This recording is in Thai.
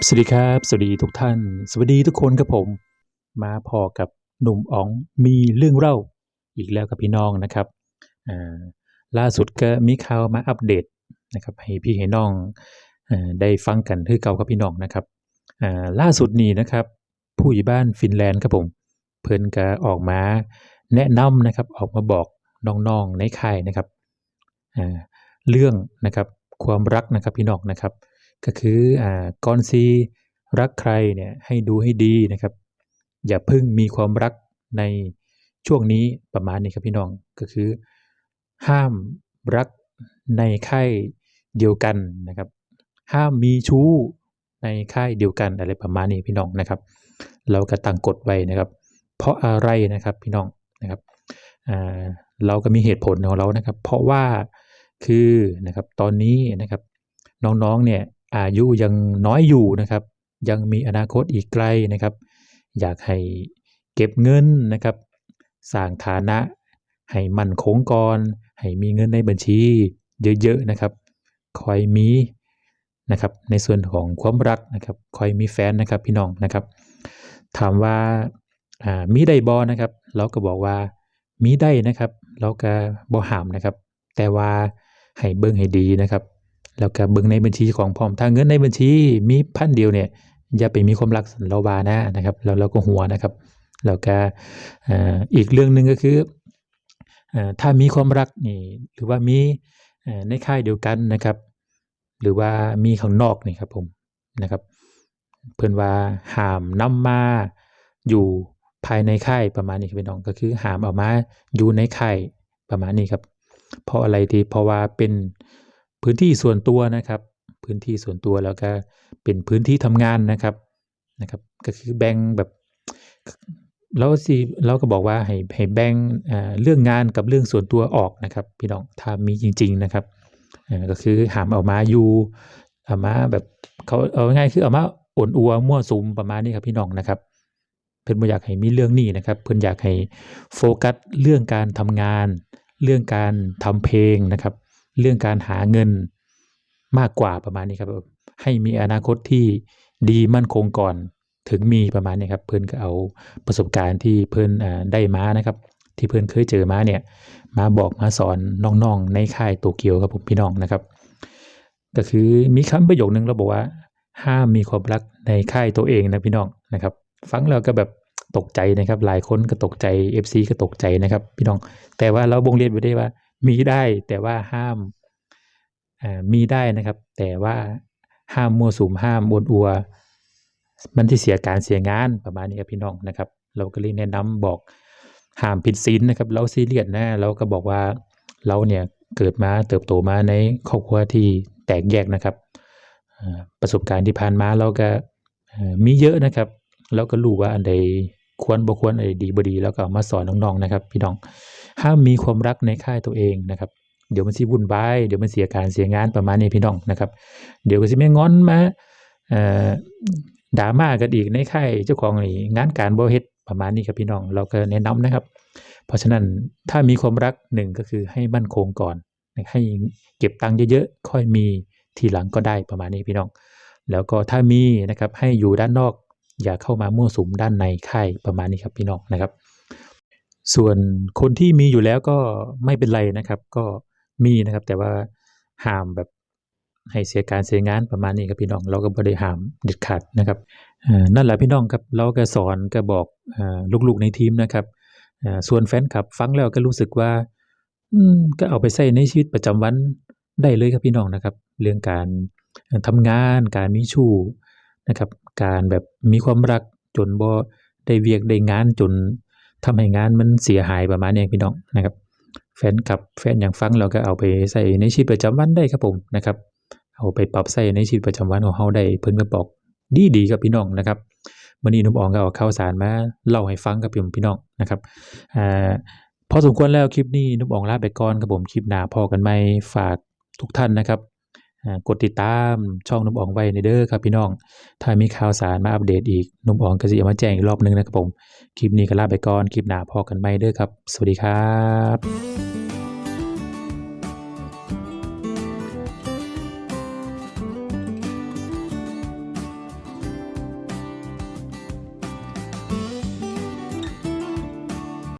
สวัสดีครับ สวัสดีทุกท่าน สวัสดีทุกคนครับผม มาพอกับหนุ่มอ๋องมีเรื่องเล่าอีกแล้วกับพี่น้องนะครับล่าสุดก็มีข่าวมาอัปเดตนะครับให้พี่ให้น้องอได้ฟังกันคือเก่ากับพี่น้องนะครับล่าสุดนี้นะครับ ผู้ใหญ่บ้านฟินแลนด์ครับผม เพิ่นก็ออกมาแนะนำนะครับออกมาบอกน้องๆในค่ายนะครับเรื่องนะครับความรักนะครับพี่น้องนะครับ ก็คืออ่าก่อนซีรักใครเนี่ยให้ดูให้ดีนะครับ อย่าเพิ่งมีความรักในช่วงนี้ประมาณนี้ครับพี่น้องก็คือ ห้ามรักในค่ายเดียวกันนะครับ ห้ามมีชู้ในค่ายเดียวกันอะไรประมาณนี้พี่น้องนะครับ เราก็ตั้งกฎไว้นะครับ เพราะอะไรนะครับพี่น้องนะครับเราก็มีเหตุผลของเรานะครับ เพราะว่าคือนะครับตอนนี้นะครับน้องๆเนี่ย อายุยังน้อยอยู่นะครับ ยังมีอนาคตอีกไกลนะครับ อยากให้เก็บเงินนะครับ สร้างฐานะ ให้มั่นคงก่อนให้มีเงินในบัญชีเยอะๆนะครับคอยมีนะครับในส่วนของความรักนะครับคอยมีแฟนนะครับพี่น้องนะครับ ถามว่าามีได้บอนะครับ เราก็บอกว่ามีได้นะครับ เราก็บ่ห้ามนะครับ แต่ว่าให้เบิ่งให้ดีนะครับ แล้วก็เบิ่งในบัญชีของพร้อมถ้าเงินในบัญชีมีพันเดียวเนี่ยอย่าไปมีความรักสันเราบานะนะครับแล้วเราก็หัวนะครับแล้วก็อีกเรื่องหนึ่งก็คือถ้ามีความรักนี่หรือว่ามีในค่ายเดียวกันนะครับ หรือว่ามีข้างนอกนี่ครับผมนะครับเพื่อนว่าหามนำมาอยู่ภายในค่ายประมาณนี้ครับพี่น้องก็คือหามเอามาอยู่ในค่ายประมาณนี้ครับ เพราะอะไรที่เพราะว่าเป็น พื้นที่ส่วนตัวนะครับ พื้นที่ส่วนตัวแล้วก็เป็นพื้นที่ทำงานนะครับนะครับ ก็คือแบ่งแบบเราสิเราก็บอกว่าให้ให้แบ่งเรื่องงานกับเรื่องส่วนตัวออกนะครับ พี่น้องถ้ามีจริง ๆนะครับก็คือหามเอามาอยู่เอามาแบบเขาเอาง่ายๆคือเอามาอ่วนอัวมั่วสุมประมาณนี้ครับพี่น้องนะครับ เพิ่นอยากให้มีเรื่องนี้นะครับ เพิ่นอยากให้โฟกัสเรื่องการทำงาน เรื่องการทำเพลงนะครับ เรื่องการหาเงินมากกว่าประมาณนี้ครับ ให้มีอนาคตที่ดีมั่นคงก่อนถึงมีประมาณนี้ครับ เพิ่อนก็เอาประสบการณ์ที่เพิ่อ่าได้มานะครับ ที่เพิ่อนเคยเจอมาเนี่ยมาบอกมาสอนน้องๆในค่ายโตเกียวครับผมพี่น้องนะครับ ก็คือมีคำประโยคนึงเราบอกว่า ห้ามมีความรักในค่ายตัวเองนะพี่น้องนะครับ ฟังแล้วก็แบบตกใจนะครับ หลายคนก็ตกใจ FC ก็ตกใจนะครับ พี่น้อง แต่ว่าเราบ่งเรียนไว้ได้ว่า มีได้แต่ว่าห้ามมีได้นะครับ แต่ว่าห้ามมัวสุมห้ามอวดอัว มันที่เสียการเสียงานประมาณนี้ครับพี่น้องนะครับ เราก็เลยแนะนำบอกห้ามผิดศีลนะครับ เราซีเรียสนะเราก็บอกว่าเราเนี่ยเกิดมาเติบโตมาในครอบครัวที่แตกแยกนะครับประสบการณ์ที่ผ่านมาเราก็มีเยอะนะครับ เราก็รู้ว่าอันใดควรบ่ควรอันใดดีบ่ดี แล้วก็มาสอนน้องๆนะครับ พี่น้อง ห้ามมีความรักในค่ายตัวเองนะครับ เดี๋ยวมันสิวุ่นวายเดี๋ยวมันเสียการเสียงานประมาณนี้พี่น้องนะครับ เดี๋ยวก็สิแม่งอนมาเอ่ามากันอีกในค่ายเจ้าของนี่งานการบ่เฮ็ดประมาณนี้ครับพี่น้อง เราก็แนะนำนะครับ เพราะฉะนั้นถ้ามีความรักหนึ่งก็คือให้มั่นคงก่อน ให้เก็บตังค์เยอะๆค่อยมีทีหลังก็ได้ประมาณนี้พี่น้อง แล้วก็ถ้ามีนะครับให้อยู่ด้านนอก อย่าเข้ามามั่วสุมด้านในค่ายประมาณนี้ครับพี่น้องนะครับ ส่วนคนที่มีอยู่แล้วก็ไม่เป็นไรนะครับ ก็มีนะครับ แต่ว่าห้ามแบบให้เสียการเสียงานประมาณนี้ครับพี่น้อง เราก็บ่ได้ห้ามเด็ดขาดนะครับนั่นแหละพี่น้องครับเราก็สอนก็บอกลูกๆในทีมนะครับส่วนแฟนคลับฟังแล้วก็รู้สึกว่าก็เอาไปใช้ในชีวิตประจำวันได้เลยครับพี่น้องนะครับ เรื่องการเอ่อทำงาน การมีชู้นะครับ การแบบมีความรักจนบ่ได้เวียกได้งานจน ทำให้งานมันเสียหายประมาณนี้พี่น้องนะครับ แฟนคลับแฟนอย่างฟังเราก็เอาไปใส่ในชีวิตประจำวันได้ครับผมนะครับ เอาไปปรับใส่ในชีวิตประจำวันของเฮาได้เพิ่นก็บอกดีๆครับพี่น้องนะครับมื้อนี้นุ่มอองก็เอาข่าวสารมาเล่าให้ฟังครับผมพี่น้องนะครับอ่าพอสมควรแล้วคลิปนี้นุบอองลาไปก่อนครับผมคลิปหน้าพอกันไหมฝากทุกท่านนะครับ กดติดตามช่องนุ่มอ่องไว้ในเด้อครับพี่น้อง ถ้ามีข่าวสารมาอัปเดตอีกนุ่มอ่องก็จะมาแจ้งอีกรอบนึงนะครับผม คลิปนี้ก็ลาไปก่อน คลิปหน้าพอกันไหมเด้อครับ สวัสดีครับ